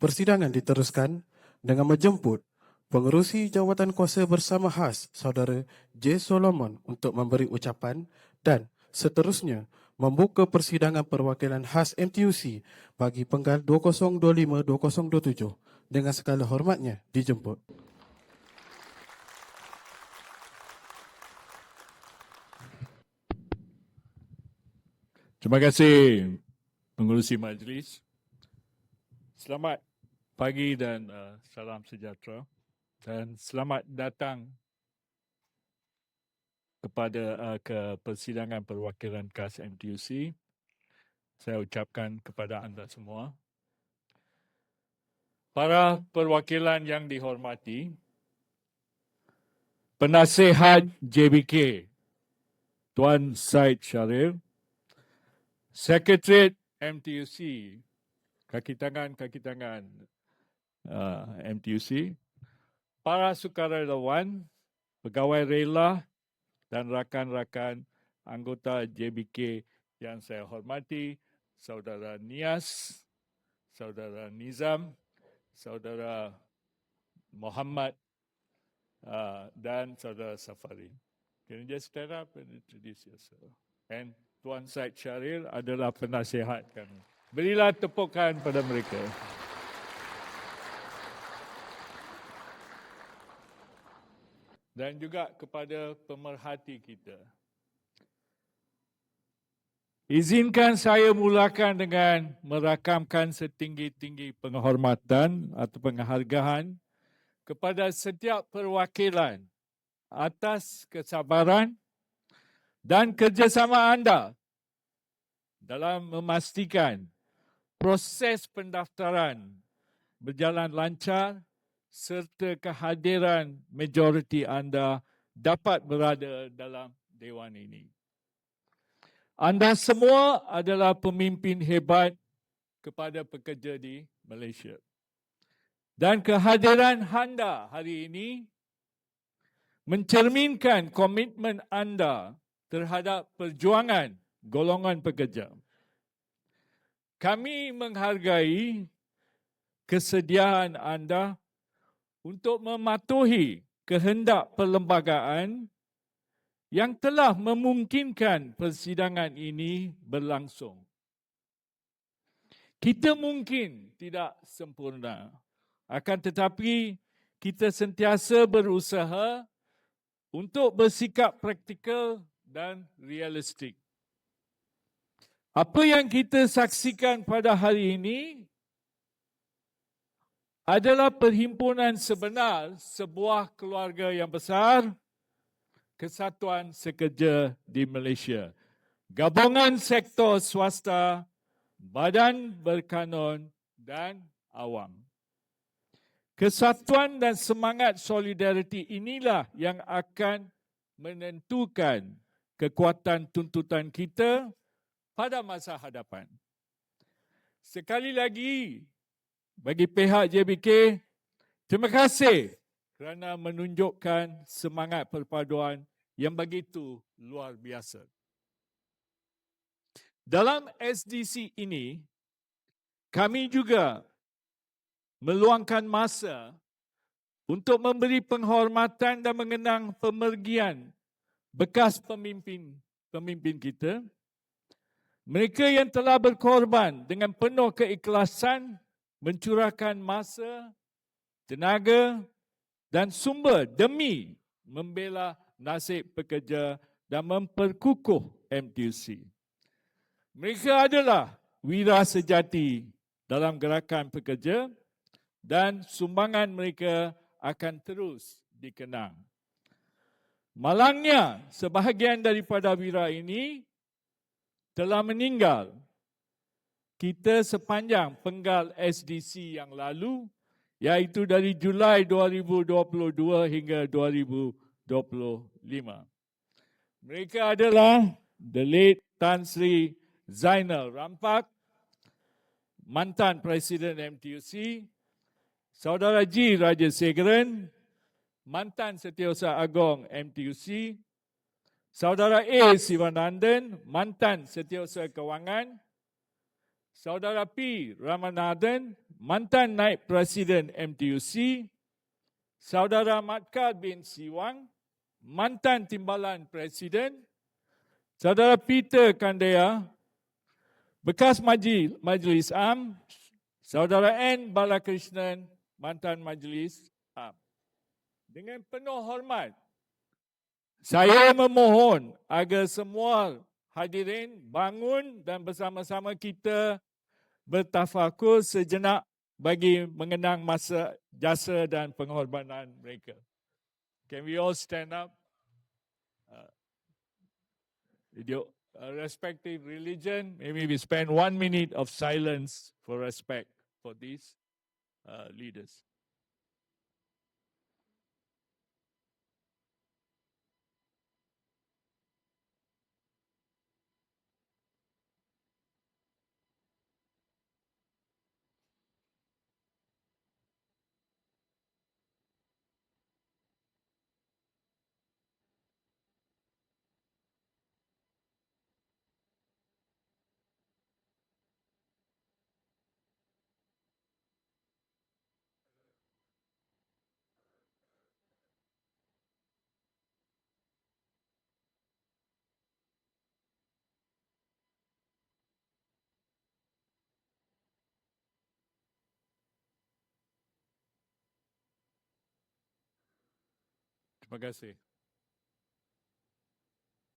Persidangan diteruskan dengan menjemput pengerusi jawatan kuasa bersama khas saudara J. Solomon untuk memberi ucapan dan seterusnya membuka persidangan perwakilan khas MTUC bagi penggal 2025-2027 dengan segala hormatnya dijemput. Terima kasih pengurusi majlis. Selamat pagi dan uh, salam sejahtera dan selamat datang kepada uh, ke persidangan perwakilan KAS MTUC. Saya ucapkan kepada anda semua. Para perwakilan yang dihormati, penasihat JBK Tuan Said Syaril, Sekretariat MTUC, kaki tangan, kaki tangan uh, MTUC, para sukarelawan, pegawai rela dan rakan-rakan anggota JBK yang saya hormati, saudara Nias, saudara Nizam, saudara Muhammad uh, dan saudara Safari. Can you just stand up and introduce yourself? And Tuan Said Syaril adalah penasihat kami. Berilah tepukan pada mereka. Dan juga kepada pemerhati kita. Izinkan saya mulakan dengan merakamkan setinggi-tinggi penghormatan atau penghargaan kepada setiap perwakilan atas kesabaran dan kerjasama anda dalam memastikan proses pendaftaran berjalan lancar serta kehadiran majoriti anda dapat berada dalam dewan ini. Anda semua adalah pemimpin hebat kepada pekerja di Malaysia. Dan kehadiran anda hari ini mencerminkan komitmen anda terhadap perjuangan golongan pekerja. Kami menghargai kesediaan anda untuk mematuhi kehendak perlembagaan yang telah memungkinkan persidangan ini berlangsung. Kita mungkin tidak sempurna, akan tetapi kita sentiasa berusaha untuk bersikap praktikal dan realistik. Apa yang kita saksikan pada hari ini adalah perhimpunan sebenar sebuah keluarga yang besar Kesatuan Sekerja di Malaysia. Gabungan sektor swasta, badan berkanun dan awam. Kesatuan dan semangat solidariti inilah yang akan menentukan kekuatan tuntutan kita pada masa hadapan. Sekali lagi, bagi pihak JBK, terima kasih kerana menunjukkan semangat perpaduan yang begitu luar biasa. Dalam SDC ini, kami juga meluangkan masa untuk memberi penghormatan dan mengenang pemergian bekas pemimpin pemimpin kita. Mereka yang telah berkorban dengan penuh keikhlasan mencurahkan masa, tenaga dan sumber demi membela nasib pekerja dan memperkukuh MTUC. Mereka adalah wira sejati dalam gerakan pekerja dan sumbangan mereka akan terus dikenang. Malangnya, sebahagian daripada wira ini telah meninggal. Kita sepanjang penggal SDC yang lalu, iaitu dari Julai 2022 hingga 2023. 25. Mereka adalah the late Tan Sri Zainal Rampak, mantan Presiden MTUC, Saudara G. Raja Segeren, mantan Setiausaha Agong MTUC, Saudara A. Sivanandan, mantan Setiausaha Kewangan, Saudara P. Ramanathan, mantan naib presiden MTUC, Saudara Matkar bin Siwang, mantan timbalan presiden, Saudara Peter Kandaya, bekas majlis, majlis am, Saudara N. Balakrishnan, mantan majlis am. Dengan penuh hormat, saya memohon agar semua hadirin bangun dan bersama-sama kita bertafakur sejenak bagi mengenang masa jasa dan pengorbanan mereka. Can we all stand up? Your uh, respective religion, maybe we spend one minute of silence for respect for these uh, leaders. Terima kasih.